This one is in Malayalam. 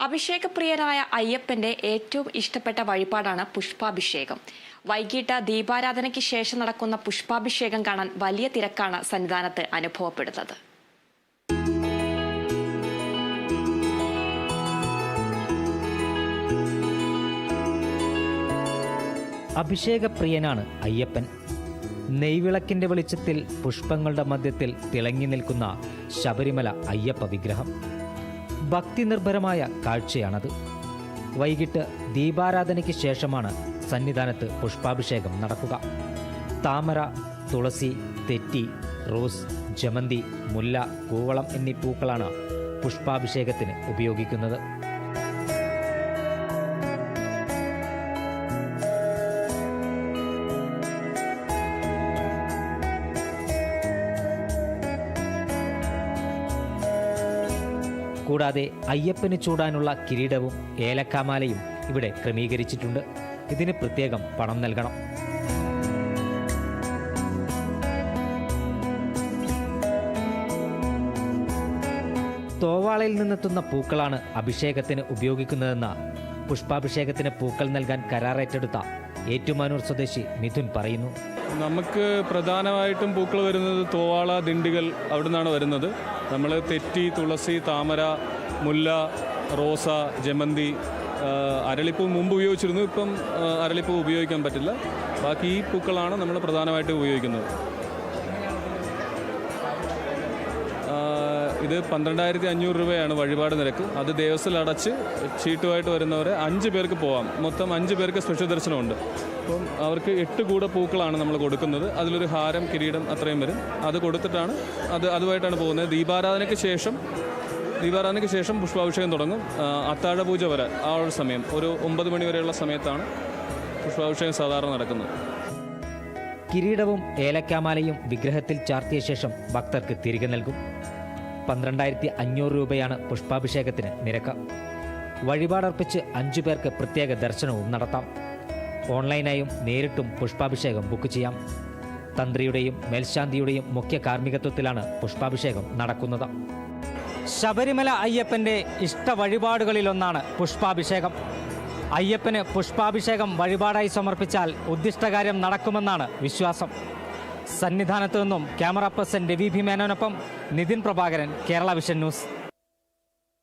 അഭിഷേകപ്രിയനായ അയ്യപ്പന്റെ ഏറ്റവും ഇഷ്ടപ്പെട്ട വഴിപാടാണ് പുഷ്പാഭിഷേകം. വൈകിട്ട് ദീപാരാധനയ്ക്ക് ശേഷം നടക്കുന്ന പുഷ്പാഭിഷേകം കാണാൻ വലിയ തിരക്കാണ് സന്നിധാനത്ത് അനുഭവപ്പെടുന്നത്. അഭിഷേകപ്രിയനാണ് അയ്യപ്പൻ. നെയ്വിളക്കിന്റെ വെളിച്ചത്തിൽ പുഷ്പങ്ങളുടെ മധ്യത്തിൽ തിളങ്ങി നിൽക്കുന്ന ശബരിമല അയ്യപ്പ വിഗ്രഹം. ഭക്തി നിർഭരമായ കാഴ്ചയാണത്. വൈകിട്ട് ദീപാരാധനയ്ക്ക് ശേഷമാണ് സന്നിധാനത്ത് പുഷ്പാഭിഷേകം നടക്കുക. താമര തുളസി തെറ്റി റോസ് ജമന്തി മുല്ല കൂവളം എന്നീ പൂക്കളാണ് പുഷ്പാഭിഷേകത്തിന് ഉപയോഗിക്കുന്നത്. കൂടാതെ അയ്യപ്പന് ചൂടാനുള്ള കിരീടവും ഏലക്കാമാലയും ഇവിടെ ക്രമീകരിച്ചിട്ടുണ്ട്. ഇതിന് പ്രത്യേകം പണം നൽകണം. തോവാളയിൽ നിന്നെത്തുന്ന പൂക്കളാണ് അഭിഷേകത്തിന് ഉപയോഗിക്കുന്നതെന്ന് പുഷ്പാഭിഷേകത്തിന് പൂക്കൾ നൽകാൻ കരാറേറ്റെടുത്ത ഏറ്റുമാനൂർ സ്വദേശി മിഥുൻ പറയുന്നു. നമുക്ക് പ്രധാനമായിട്ടും പൂക്കൾ വരുന്നത് തോവാള ദിണ്ടുകൾ അവിടെ നിന്നാണ് വരുന്നത്. നമ്മൾ തെറ്റി തുളസി താമര മുല്ല റോസ ജമന്തി അരളിപ്പൂ മുമ്പ് ഉപയോഗിച്ചിരുന്നു. ഇപ്പം അരളിപ്പൂ ഉപയോഗിക്കാൻ പറ്റില്ല. ബാക്കി ഈ പൂക്കളാണ് നമ്മൾ പ്രധാനമായിട്ട് ഉപയോഗിക്കുന്നത്. ഇത് പന്ത്രണ്ടായിരത്തി അഞ്ഞൂറ് രൂപയാണ് വഴിപാട് നിരക്ക്. അത് ദേവസ്വം അടച്ച് ചീട്ടുമായിട്ട് വരുന്നവരെ അഞ്ച് പേർക്ക് പോവാം. മൊത്തം അഞ്ച് പേർക്ക് സ്പെഷ്യൽ ദർശനമുണ്ട്. അപ്പം അവർക്ക് എട്ട് കൂടെ പൂക്കളാണ് നമ്മൾ കൊടുക്കുന്നത്. അതിലൊരു ഹാരം കിരീടം അത്രയും വരും. അത് കൊടുത്തിട്ടാണ് അത് അതുമായിട്ടാണ് പോകുന്നത്. ദീപാരാധനയ്ക്ക് ശേഷം ദീപാരാധനയ്ക്ക് ശേഷം പുഷ്പാഭിഷേകം തുടങ്ങും. അത്താഴ പൂജ വരെ ആ ഒരു സമയം. ഒരു ഒമ്പത് മണി വരെയുള്ള സമയത്താണ് പുഷ്പാഭിഷേകം സാധാരണ നടക്കുന്നത്. കിരീടവും ഏലക്കാമാലയും വിഗ്രഹത്തിൽ ചാർത്തിയ ശേഷം ഭക്തർക്ക് തിരികെ നൽകും. പന്ത്രണ്ടായിരത്തി അഞ്ഞൂറ് രൂപയാണ് പുഷ്പാഭിഷേകത്തിന് നിരക്ക്. വഴിപാടർപ്പിച്ച് അഞ്ചു പേർക്ക് പ്രത്യേക ദർശനവും നടത്താം. ഓൺലൈനായും നേരിട്ടും പുഷ്പാഭിഷേകം ബുക്ക് ചെയ്യാം. തന്ത്രിയുടെയും മേൽശാന്തിയുടെയും മുഖ്യ കാർമ്മികത്വത്തിലാണ് പുഷ്പാഭിഷേകം നടക്കുന്നത്. ശബരിമല അയ്യപ്പന്റെ ഇഷ്ട വഴിപാടുകളിലൊന്നാണ് പുഷ്പാഭിഷേകം. അയ്യപ്പന് പുഷ്പാഭിഷേകം വഴിപാടായി സമർപ്പിച്ചാൽ ഉദ്ദിഷ്ടകാര്യം നടക്കുമെന്നാണ് വിശ്വാസം. സന്നിധാനത്തു നിന്നും ക്യാമറ പേഴ്സൺ രവി ഭീമേനോനൊപ്പം നിതിൻ പ്രഭാകരൻ കേരള വിഷൻ ന്യൂസ്.